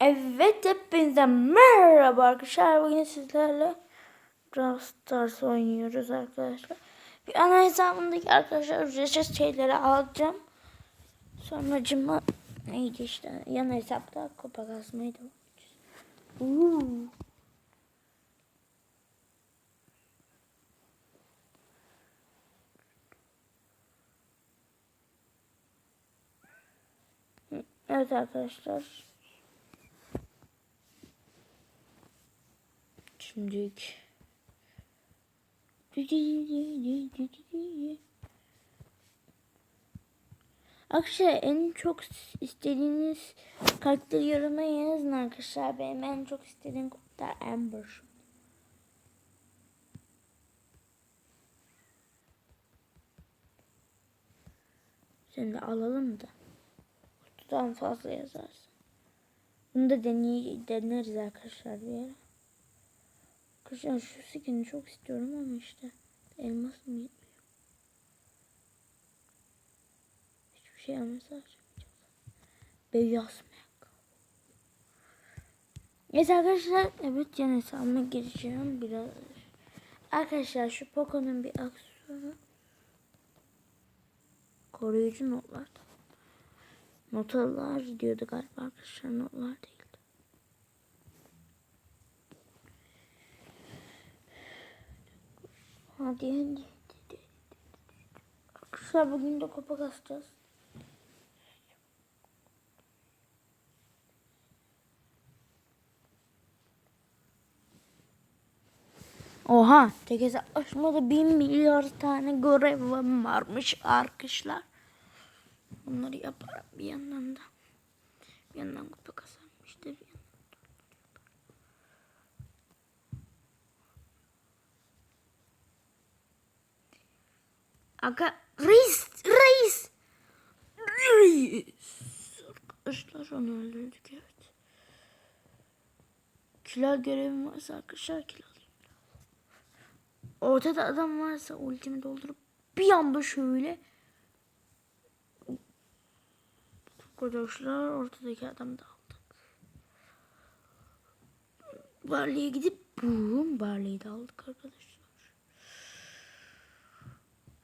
Evet hepinize merhaba arkadaşlar. Bugün sizlerle Brawl Stars oynuyoruz arkadaşlar. Bir ana hesabındaki arkadaşlar ücretsiz şeyleri alacağım. Sonra cıma neydi işte yan hesapta kupa kasmayı da Uuu. Evet arkadaşlar. Şimdilik. Arkadaşlar en çok istediğiniz karakteri yoruma yazın arkadaşlar. Benim en çok istediğim karakter Amber. Seni de alalım da. Kutudan fazla yazarsın. Bunu da deney deneriz arkadaşlar bir ara. Arkadaşlar şu skin'i çok istiyorum ama işte elmas mı yetmiyor? Hiçbir şey almasa harcamayacağız. Beyaz mega. Evet arkadaşlar evet yan hesabıma gireceğim biraz. Arkadaşlar şu Poco'nun bir aksesuarı. Koruyucu notlar. Notalar diyordu galiba arkadaşlar notlar değildi. Hadi hadi. Arkadaşlar bugün de kupa kasacağız. Oha tek hesaplaşmada bin milyar tane görevim varmış arkadaşlar. Bunları yaparım bir yandan da. Bir yandan kupa kasarım işte bir yandan. Aga reis reis reis. Arkadaşlar onu öldürdük evet. Kila görevim varsa arkadaşlar kila alayım. Ortada adam varsa ultimi doldurup bir anda şöyle Arkadaşlar ortadaki adamı da aldık. Barley'e gidip boom Barley'i de aldık arkadaşlar.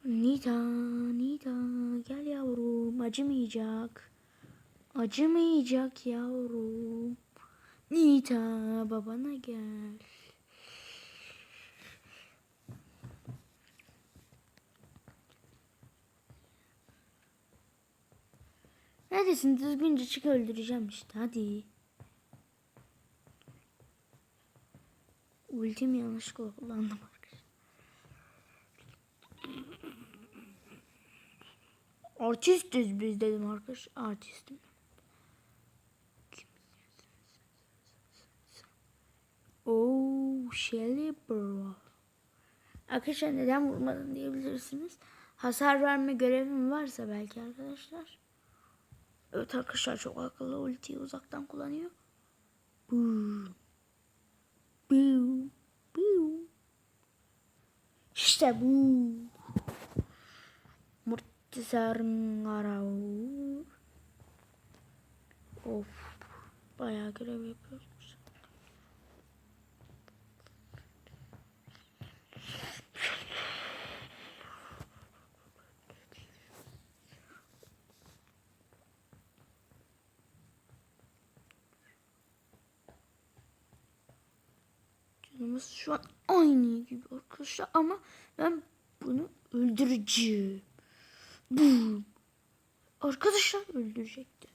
Nita, Nita gel yavrum acımayacak. Acımayacak yavrum. Nita babana gel. Neredesin? Düzgünce çık öldüreceğim işte. Hadi. Ultimi yanlışlıkla kullandım Artistiz biz dedim arkadaş. Artistim. Oh, Shelly bro. Arkadaşlar neden vurmadın diyebilirsiniz. Hasar verme görevim varsa belki arkadaşlar. Evet arkadaşlar çok akıllı ultiyi uzaktan kullanıyor. Buu. Buu. Buu. İşte bu. Murtizarın aravu. Of. Bayağı görev yapıyoruz. Canımız şu an aynı gibi arkadaşlar ama ben bunu öldüreceğim. Bu arkadaşlar öldürecekti.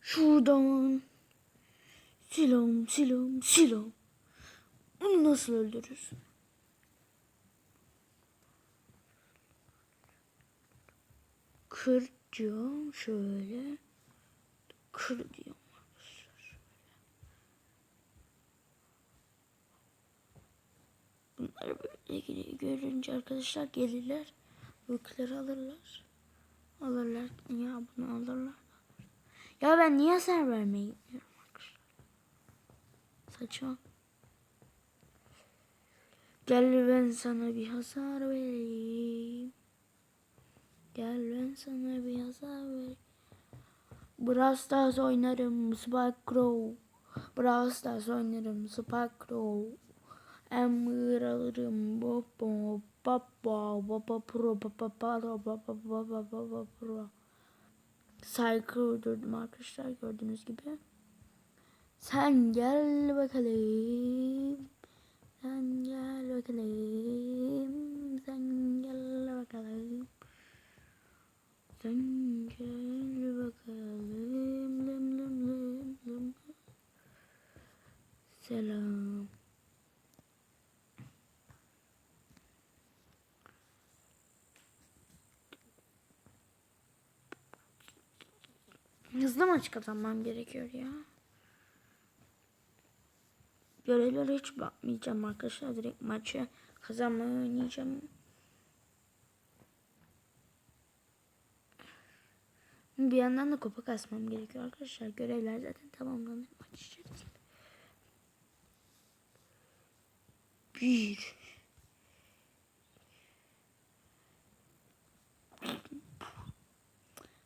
Şuradan silahım silahım silahım. Bunu nasıl öldürürsün? Kıracağım şöyle. Kır diyorum. Bunları böyle görünce arkadaşlar gelirler. Öyküleri alırlar. Alırlar. Ya bunu alırlar. Ya ben niye hasar vermeye gitmiyorum arkadaşlar? Saçma. Gel ben sana bir hasar vereyim. Gel ben sana bir hasar vereyim. Brawl Stars oynarım. Spike Crow. Brawl Stars oynarım. Spike Crow. Emir alırım. Baba baba baba pro baba baba baba baba baba pro. Saygı uydurdum arkadaşlar gördüğünüz gibi. Sen gel bakalım. Sen gel bakalım. Sen gel bakalım. Sen gel bakalım. Lım lım lım lım. Selam. Hızlı maç kazanmam gerekiyor ya. Görevlere hiç bakmayacağım arkadaşlar. Direkt maçı kazanmayı oynayacağım. Bir yandan da kupa kasmam gerekiyor arkadaşlar. Görevler zaten tamamlanır maç içerisinde. Bir.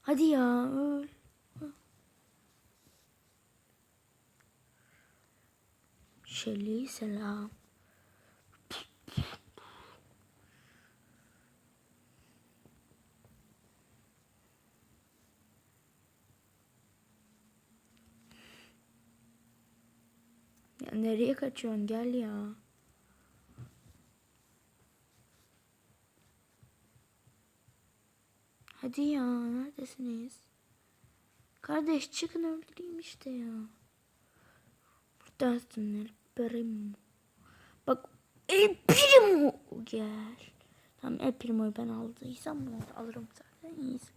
Hadi ya öl. Şeli selam. Ya nereye kaçıyorsun gel ya. Hadi ya neredesiniz? Kardeş çıkın öldüreyim işte ya. Buradasın Primo. Bak El Primo gel. Tamam El Primo'yu ben aldıysam bunu alırım zaten iyisi.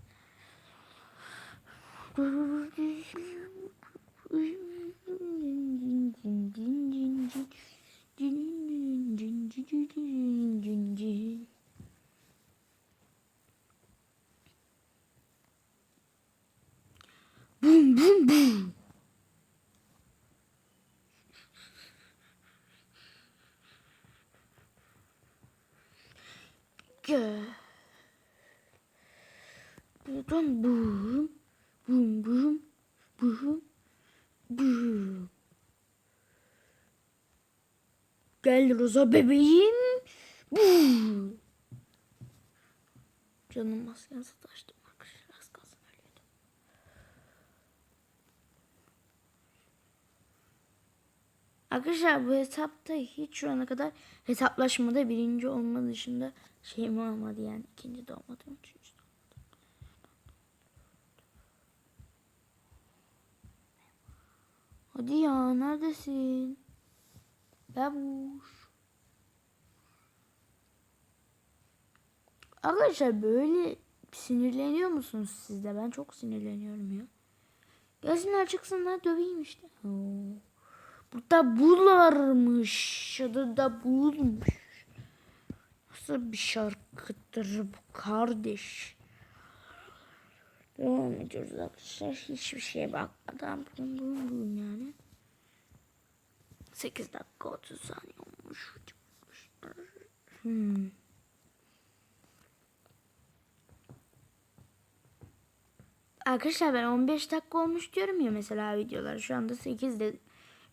Bum bum bum. Gel. Buradan bum bum bum bum bum. Gel Roza bebeğim. Bum. Canım maskesi taştı. Arkadaşlar az kalsın ölüyordum. Arkadaşlar bu hesapta hiç şu ana kadar hesaplaşmada birinci olma dışında şeyim olmadı yani. ikinci de olmadım. Üçüncü de olmadım. Hadi ya neredesin? Babuş. Arkadaşlar böyle sinirleniyor musunuz siz de? Ben çok sinirleniyorum ya. Gelsinler çıksınlar döveyim işte. Oo. Burada bul varmış. Adı da bulmuş. Nasıl bir şarkıdır bu kardeş? Devam ediyoruz arkadaşlar. Hiçbir şeye bakmadan bum bum bum yani. 8 dakika 30 saniye olmuş. Hmm. Arkadaşlar ben 15 dakika olmuş diyorum ya mesela videolar. Şu anda 8 de.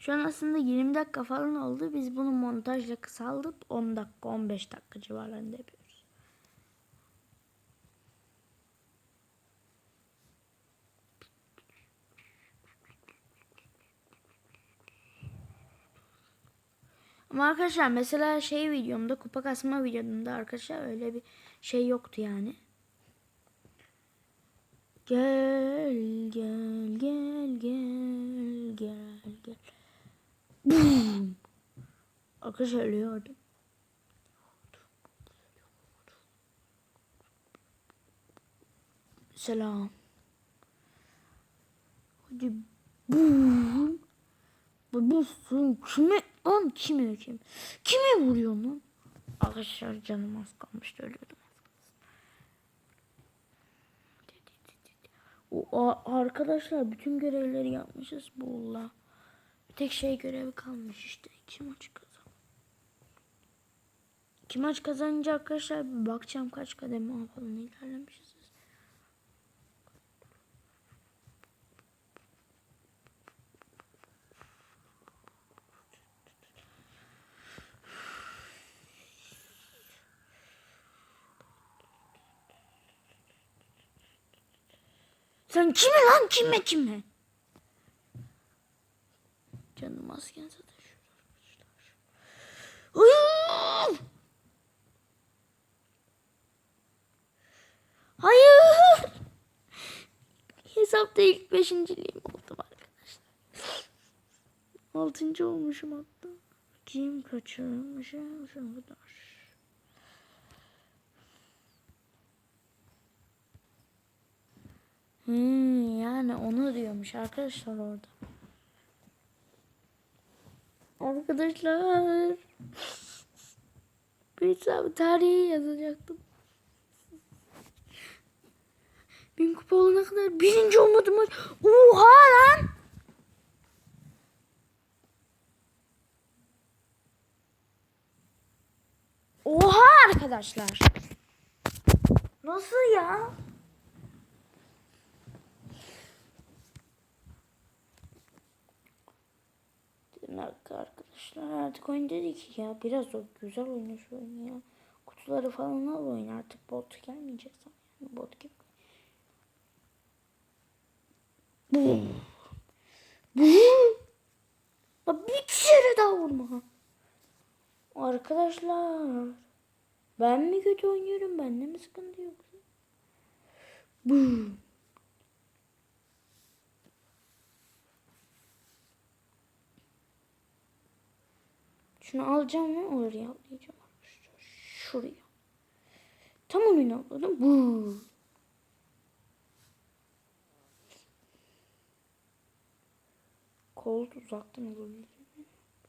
Şu an aslında 20 dakika falan oldu. Biz bunu montajla kısaltıp 10 dakika 15 dakika civarlarında yapıyoruz. Ama arkadaşlar mesela şey videomda kupa kasma videomda arkadaşlar öyle bir şey yoktu yani. Gel gel gel gel gel gel. Boom. Arkadaşlar ölüyordum. Selam. Hadi boom. Bu son kime lan kime kim? Kime vuruyor lan? Arkadaşlar canım az kalmıştı ölüyordum. O, arkadaşlar bütün görevleri yapmışız bulla. Bir Tek şey görevi kalmış işte. İki maç kazan. İki maç kazanınca arkadaşlar bakacağım kaç kademe falan ilerlemişiz. Sen kimi lan kime kime? Masken zaten arkadaşlar. Hayır. Hesapta ilk beşinciliğim oldum arkadaşlar. Altıncı olmuşum hatta. Kim kaçırmışım şu kadar. Hmm, yani onu diyormuş arkadaşlar orada. Arkadaşlar. Bir hesabı tarihi yazacaktım. Bin kupa olana kadar birinci olmadım. Oha lan. Oha arkadaşlar. Nasıl ya? Dakika arkadaşlar artık oyun dedi ki ya biraz o güzel oyna şu oyunu ya. Kutuları falan al oyun artık bot gelmeyecek. Yani bot gibi. Bu. Bu. Bir kere daha vurma. Arkadaşlar. Ben mi kötü oynuyorum? Bende mi sıkıntı yoksa? Bu. Şunu alacağım ve oraya atlayacağım. Şuraya. Tam onu atladım. Bu. Kol uzaktan alabilirim.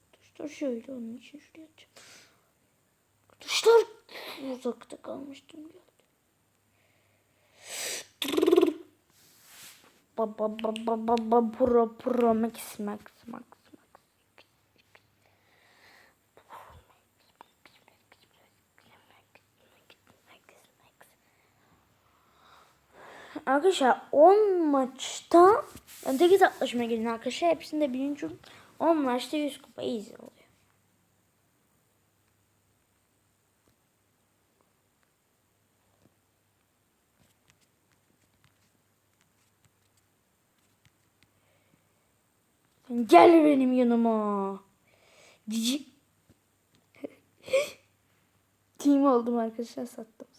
Arkadaşlar şöyle onun için şuraya atacağım. Arkadaşlar uzakta kalmıştım. Geldi. Ba ba ba ba ba ba pro pro max max max max. Arkadaşlar 10 maçta 8 atlaşmaya gelin arkadaşlar. Hepsinde birinci 10 maçta 100 kupa easy oluyor. Gel benim yanıma. Cici. Team oldum arkadaşlar sattım.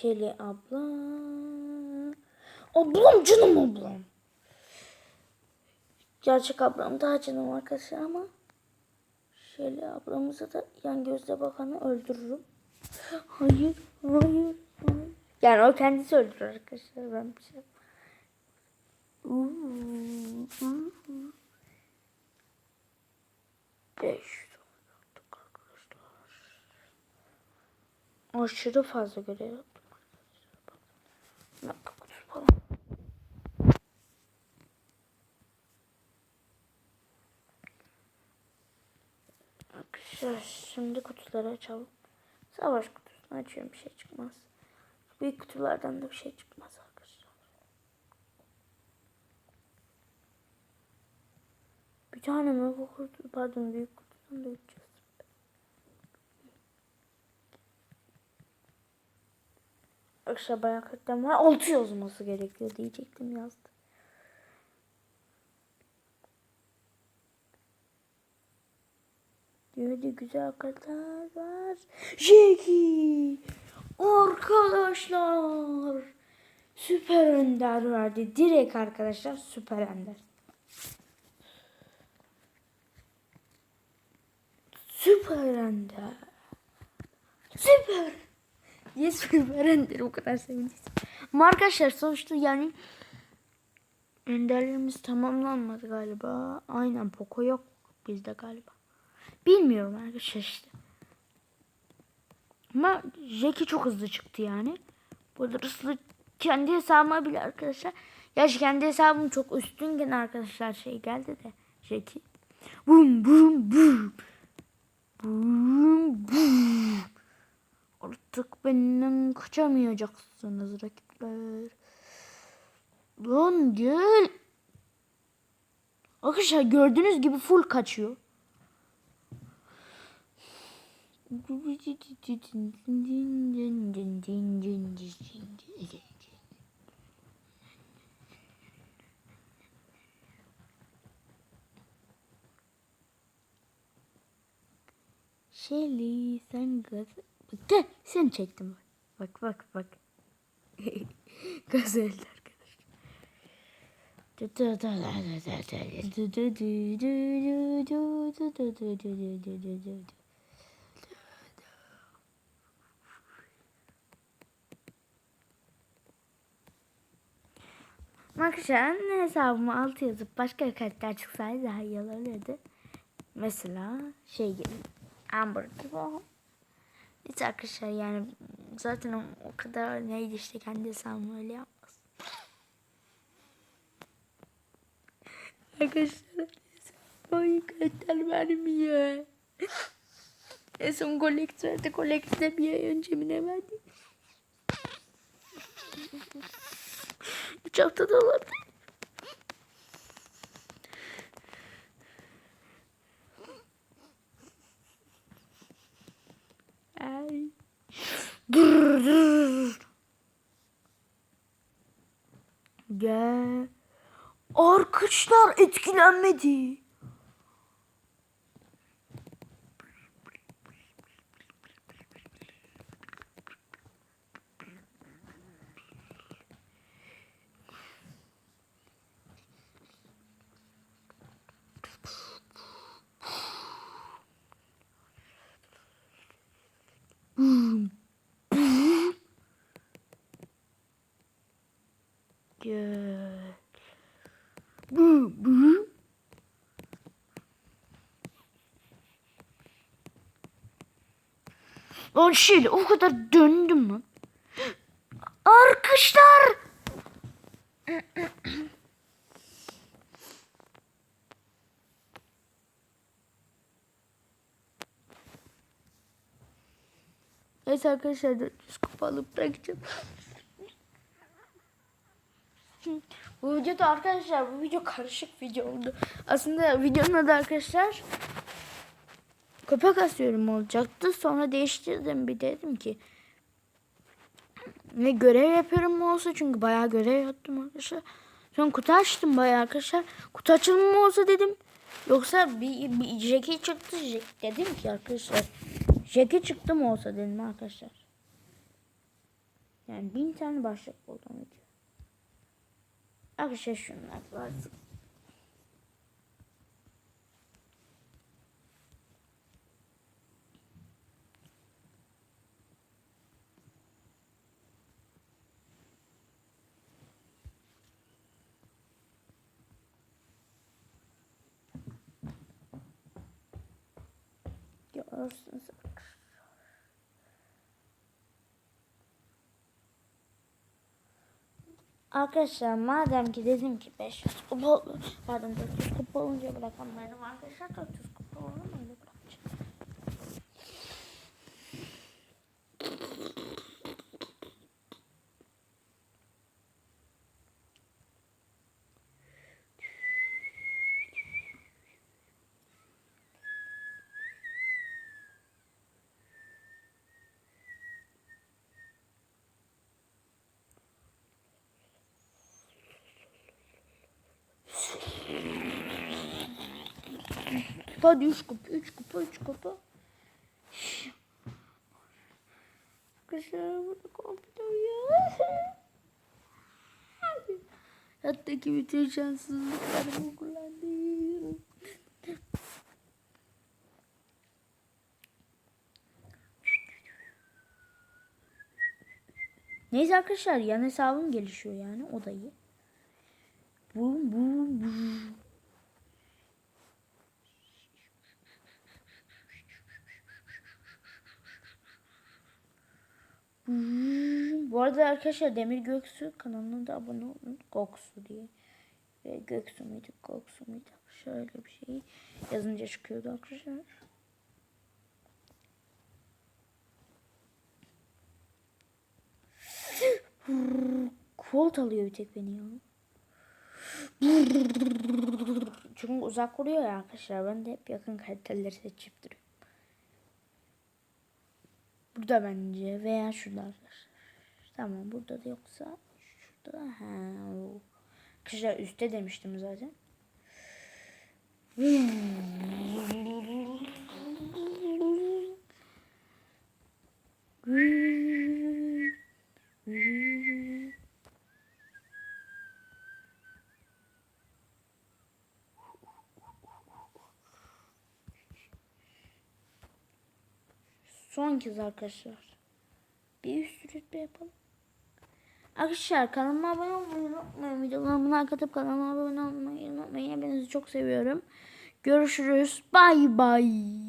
Şeli abla. Ablam canım ablam. Gerçek ablam daha canım arkadaşlar ama Şeli ablamızı da yan gözle bakanı öldürürüm. Hayır, hayır, hayır. Yani o kendisi öldürür arkadaşlar ben bir şey. Beş arkadaşlar. Aşırı fazla görev yaptım arkadaşlar. Ne kapatır falan. Arkadaşlar şimdi kutuları açalım. Savaş kutusunu açıyorum bir şey çıkmaz. Büyük kutulardan da bir şey çıkmaz arkadaşlar. Bir tane mi bu kutu pardon büyük kutudan da uçacağız. Arkadaşlar bayağı katlem var. 6 yazması gerekiyor diyecektim yazdı. Diyordu güzel kadar var. Jeki. Arkadaşlar. Süper Önder verdi. Direkt arkadaşlar Süper Önder. Süper Önder. Süper. Niye Süper Önder o kadar sevindim. Ama arkadaşlar sonuçta yani Önderlerimiz tamamlanmadı galiba. Aynen Poco yok bizde galiba. Bilmiyorum arkadaşlar işte. Ama Jackie çok hızlı çıktı yani. Burada hızlı kendi hesabıma bile arkadaşlar. Yaş kendi hesabım çok üstünken arkadaşlar şey geldi de Jackie. Bum bum. Bum bum. Artık benden kaçamayacaksınız rakipler. Lan gel. Arkadaşlar gördüğünüz gibi full kaçıyor. Şeli sen gaz... Bak gel sen çektim. Bak bak bak. gaz elde arkadaşlar. Arkadaşlar hesabıma altı yazıp başka karakter çıksaydı daha iyi olurdu. Mesela şey gibi. Amber gibi Hiç arkadaşlar yani zaten o, kadar neydi işte kendi hesabımı öyle yapmaz. Arkadaşlar oyun karakter vermiyor. En son kolektörde kolekte bir ay önce mi ne verdi? Üç haftada olabilir. Ay. Dur, dur. Gel. Arkadaşlar etkilenmedi. Gel. Bu, bu. Lan şöyle o kadar döndüm mü? Arkadaşlar. Neyse arkadaşlar 400 kupa alıp bırakacağım. Bu videoda arkadaşlar bu video karışık video oldu. Aslında videonun adı arkadaşlar köpek asıyorum olacaktı. Sonra değiştirdim bir dedim ki ne görev yapıyorum mu olsa çünkü bayağı görev yaptım arkadaşlar. Sonra kutu açtım bayağı arkadaşlar. Kutu açılımı mı olsa dedim. Yoksa bir, bir Jackie çıktı. Dedim ki arkadaşlar. Jackie çıktı mı olsa dedim arkadaşlar. Yani bin tane başlık buldum. Arkadaşlar şunlar var. Görürsünüz. Arkadaşlar madem ki dedim ki 500 kupa 400 kupa olunca bırakanlarım arkadaşlar 400 kupa olur mu öyle bırakacağım. Hadi 3 kupa 3 kupa 3 kupa. Arkadaşlar burada komple ya. Hayattaki bütün şanssızlıklarımı kullandım. Neyse arkadaşlar yan hesabım gelişiyor yani o da iyi. Bum bum bum. Bu arada arkadaşlar Demir Göksu kanalına da abone olun. Göksu diye. Ve Göksu muydu? Göksu muydu? Şöyle bir şey yazınca çıkıyordu arkadaşlar. Colt alıyor bir tek beni ya. Çünkü uzak vuruyor ya arkadaşlar. Ben de hep yakın kaliteleri seçip duruyorum. Burada bence veya şurada. Tamam burada da yoksa şurada. Ha. Arkadaşlar üstte demiştim zaten. Son kez arkadaşlar. Bir üst rütbe yapalım. Arkadaşlar kanalıma abone olmayı unutmayın. Videolarımı like atıp kanalıma abone olmayı unutmayın. Hepinizi çok seviyorum. Görüşürüz. Bay bay.